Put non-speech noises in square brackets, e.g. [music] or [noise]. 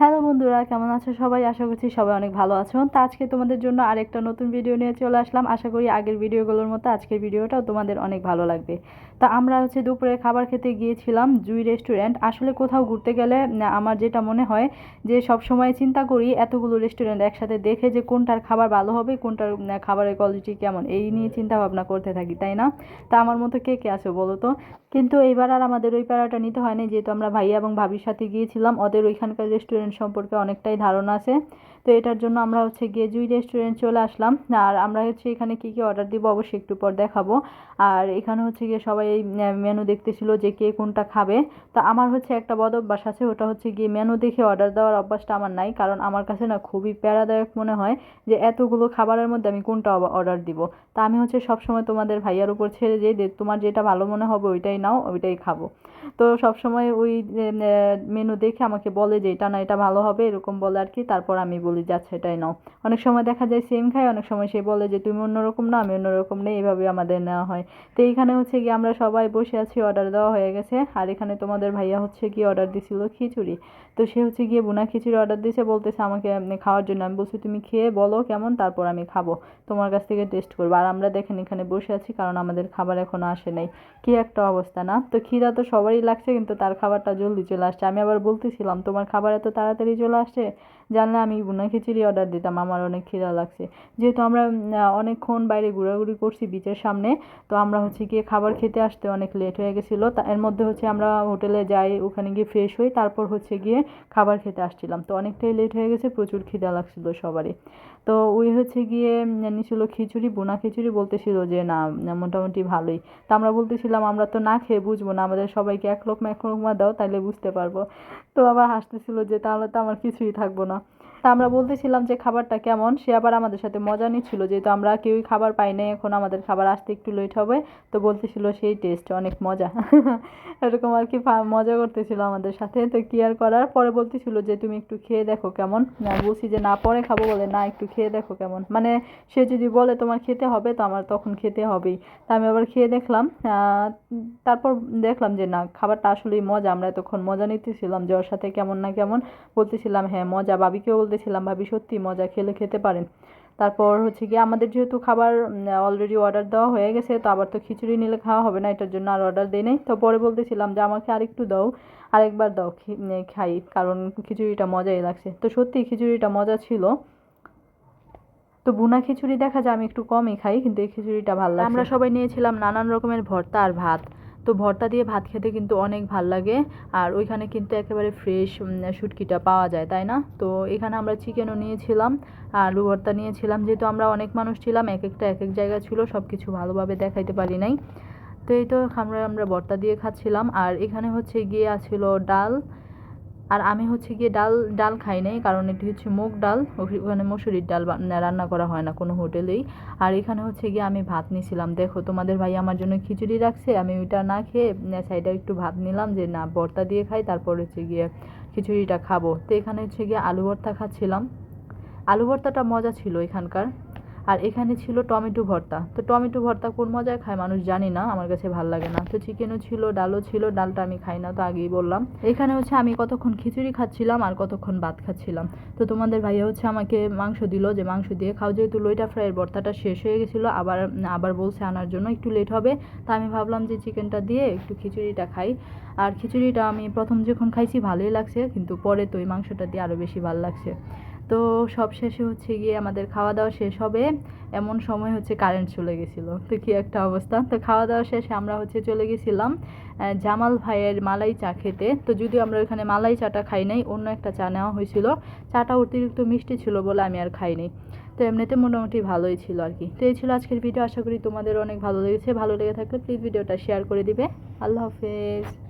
Hello বন্ধুরা, কেমন আছো সবাই? আশা করছি সবাই অনেক ভালো আছো। তো আজকে তোমাদের জন্য আরেকটা নতুন ভিডিও নিয়ে চলে আসলাম। আশা করি আগের ভিডিওগুলোর মতো আজকের ভিডিওটাও তোমাদের অনেক ভালো লাগবে। তা আমরা হচ্ছে দুপুরে খাবার খেতে গিয়েছিলাম জুই রেস্টুরেন্ট আসলে কোথাও ঘুরতে গেলে আমার যেটা মনে হয় যে সব সময় চিন্তা করি এতগুলো রেস্টুরেন্ট একসাথে দেখে যে কোনটার খাবার ভালো হবে, কোনটার খাবারের কোয়ালিটি কেমন। এই নিয়ে চিন্তা ভাবনা করতে থাকি, তাই না? তা আমার মতো কে কে আছো বলো তো? কিন্তু এইবার আর আমাদের ওই প্যারাটা নিতে হয়নি। যেহেতু আমরা ভাইয়া এবং ভাবির সাথে গিয়েছিলাম, ওদের ওইখানকার রেস্টুরেন্ট সম্পর্কে অনেকটাই ধারণা আছে। তো এটার জন্য আমরা হচ্ছে গিয়ে জুই রেস্টুরেন্ট চলে আসলাম। আর আমরা হচ্ছে এখানে কী কী অর্ডার দিব অবশ্যই একটু পর দেখাবো। আর এখানে হচ্ছে গিয়ে সবাই এই মেনু দেখতেছিল যে কে কোনটা খাবে। তা আমার হচ্ছে একটা বদ অভ্যাস আছে, ওটা হচ্ছে গিয়ে মেনু দেখে অর্ডার দেওয়ার অভ্যাসটা আমার নাই। কারণ আমার কাছে না খুবই প্যারাদায়ক মনে হয় যে এতগুলো খাবারের মধ্যে আমি কোনটা অর্ডার দিব। তা আমি হচ্ছে সবসময় তোমাদের ভাইয়ার উপর ছেড়ে যাই যে তোমার যেটা ভালো মনে হবে ওইটাই নাও, ওইটাই খাব। তো সবসময় ওই মেনু দেখে আমাকে বলে যে এটা না, এটা ভালো হবে, এরকম বলে আর কি। তারপর আমি বলি যে আচ্ছা এটাই নাও। অনেক সময় দেখা যায় সেম খাই অনেক সময় সে বলে যে, তুমি অন্যরকম না, আমি অন্যরকম নেই এইভাবে আমাদের নেওয়া হয়। তো এইখানে হচ্ছে গিয়ে আমরা সবাই বসে আছি অর্ডার দেওয়া হয়ে গেছে। আর এখানে তোমাদের ভাইয়া হচ্ছে গিয়ে অর্ডার দিছিল খিচুড়ি। তো সে হচ্ছে গিয়ে বোনা খিচুড়ি অর্ডার দিয়েছে বলতেছে, আমাকে খাওয়ার জন্য। আমি বলছি, তুমি খেয়ে বলো কেমন, তারপর আমি খাব। তোমার কাছ থেকে টেস্ট করব। আর আমরা দেখেন এখানে বসে আছি, কারণ আমাদের খাবার এখনও আসে নাই। কি একটা অবস্থা, না? তো খিদা তো সবারই লাগছে, কিন্তু তার খাবারটা জলদি চলে আসছে। আমি আবার বলতেছিলাম, তোমার খাবার এত তাড়াতাড়ি চলে আসছে? জানলে আমি বুনা খিচুড়ি অর্ডার দিতাম, আমার অনেক খিদা লাগছে। যেহেতু আমরা অনেকক্ষণ বাইরে ঘোরাঘুরি করছি বিচের সামনে, তো আমরা হচ্ছে গিয়ে খাবার খেতে আসতে অনেক লেট হয়ে গেছিল। তা, এর মধ্যে হচ্ছে আমরা হোটেলে যাই, ওখানে গিয়ে ফ্রেশ হই, তারপর হচ্ছে গিয়ে খাবার খেতে আসছিলাম। তো অনেকটাই লেট হয়ে গেছে, প্রচুর খিদা লাগছিল সবারই। তো ওই হচ্ছে গিয়ে নিছিল খিচুড়ি, বোনা খিচুড়ি বলতেছিল যে, না মোটামুটি ভালোই। তা আমরা বলতেছিলাম, আমরা তো না খেয়ে বুঝব না, আমাদের সবাইকে এক লোকমা এক লোকমা দাও, তাইলে বুঝতে পারব। তো আবার হাসতেছিল যে, তাহলে তো আমার কিছুই থাকব না। তা আমরা বলতেছিলাম যে খাবারটা কেমন, সে আবার আমাদের সাথে মজা নিচ্ছিল, যেহেতু আমরা কেউই খাবার পাই নাই, এখন আমাদের খাবার আসতে একটু লেট হবে, তো বলতেছিল সেই টেস্ট অনেক মজা। [laughs] এরকম আর কি মজা করতেছিল আমাদের সাথে, তো কি আর করার? পরে বলতেছিল যে তুমি একটু খেয়ে দেখো কেমন। বলছি যে না, পরে খাব বলে, না, একটু খেয়ে দেখো কেমন। মানে সে যদি বলে তোমার খেতে হবে, তো আমার তখন খেতে হবেই। তা আমি আবার খেয়ে দেখলাম তারপর দেখলাম যে না, খাবারটা আসলেই মজা। আমরা এতক্ষণ মজা নিতেছিলাম যে ওর সাথে কেমন না কেমন। বলতেছিলাম হ্যাঁ মজা। ভাবিকেও বলতেছিলাম, ভাবি, সত্যি মজা খেলে খেতে পারেন। তারপর হচ্ছে কি আমাদের যেহেতু খাবার অলরেডি অর্ডার দেওয়া হয়ে গেছে, তো আবার তো খিচুড়ি নিলে খাওয়া হবে না, এটার জন্য আর অর্ডার দিই নাই। তো পরে বলতেছিলাম যে, আমাকে আরেকটু দাও, আরেকবার দাও খাই। কারণ খিচুড়িটা মজাই লাগছে। তো সত্যি খিচুড়িটা মজা ছিল। তো বুনা খিচুড়ি দেখা যায়, আমি একটু কমই খাই, কিন্তু এই খিচুড়িটা ভালো লাগে আমরা সবাই নিয়েছিলাম নানান রকমের ভর্তা আর ভাত। তো ভর্তা দিয়ে ভাত খেতে কিন্তু অনেক ভালো লাগে। আর ওইখানে কিন্তু একেবারে ফ্রেশ শুটকিটা পাওয়া যায়, তাই না? তো এখানে আমরা চিকেনও নিয়েছিলাম, আলু ভর্তা নিয়েছিলাম। যেহেতু আমরা অনেক মানুষ ছিলাম এক একটা এক এক জায়গা ছিল সব কিছু ভালোভাবে দেখাইতে পারি নাই। তো এই তো আমরা আমরা ভর্তা দিয়ে খাচ্ছিলাম। আর এখানে হচ্ছে গিয়ে আছিল ডাল আর আমি হচ্ছে গিয়ে ডাল ডাল খাই নাই, কারণ এটি হচ্ছে মুগ ডাল। ওখানে মসুরির ডাল রান্না করা হয় না কোনো হোটেলেই। আর এখানে হচ্ছে গিয়ে আমি ভাত নিছিলাম। দেখো, তোমাদের ভাই আমার জন্য খিচুড়ি রাখছে, আমি ওইটা না খেয়ে সাইডে একটু ভাত নিলাম যে, না ভর্তা দিয়ে খাই, তারপর হচ্ছে গিয়ে খিচুড়িটা খাব। তো এখানে হচ্ছে গিয়ে আলু ভর্তা খাচ্ছিলাম। আলু ভর্তাটা মজা ছিল এখানকার। আর এখানে ছিল টমেটো ভর্তা। তো টমেটো ভর্তা কোন মজায় খায় মানুষ জানি না, আমার কাছে ভালো লাগে না। তো চিকেনও ছিল, ডালও ছিল, ডালটা আমি খাই না, তো আগেই বললাম। এখানে হচ্ছে আমি কতক্ষণ খিচুড়ি খাচ্ছিলাম আর কতক্ষণ ভাত খাচ্ছিলাম। তো তোমাদের ভাইয়া হচ্ছে আমাকে মাংস দিল যে মাংস দিয়ে খাও, যেহেতু লইটা ফ্রাইয়ের ভর্তাটা শেষ হয়ে গেছিল, আবার আবার বলছে আনার জন্য একটু লেট হবে। তা আমি ভাবলাম যে চিকেনটা দিয়ে একটু খিচুড়িটা খাই। আর খিচুড়িটা আমি প্রথম যখন খাইছি ভালোই লাগছে, কিন্তু পরে তো ওই মাংসটা দিয়ে আরও বেশি ভালো লাগছে। তো সব শেষে হচ্ছে গিয়ে আমাদের খাওয়া দাওয়া শেষ হবে। এমন সময় হচ্ছে কারেন্ট চলে গেছিল। তো কি একটা অবস্থা। তো খাওয়া দাওয়া শেষে আমরা হচ্ছে চলে গেছিলাম জামাল ভাইয়ের মালাই চা খেতে। তো যদিও আমরা ওখানে মালাই চাটা খাই নাই, অন্য একটা চা নেওয়া হয়েছিল। চাটা অতিরিক্ত মিষ্টি ছিল বলে আমি আর খাই খাইনি তো এমনিতে মোটামুটি ভালোই ছিল আর কি। তো এই ছিল আজকের ভিডিও আশা করি তোমাদের অনেক ভালো লেগেছে। ভালো লেগে থাকলে প্লিজ ভিডিওটা শেয়ার করে দিবে। আল্লাহ হাফেজ।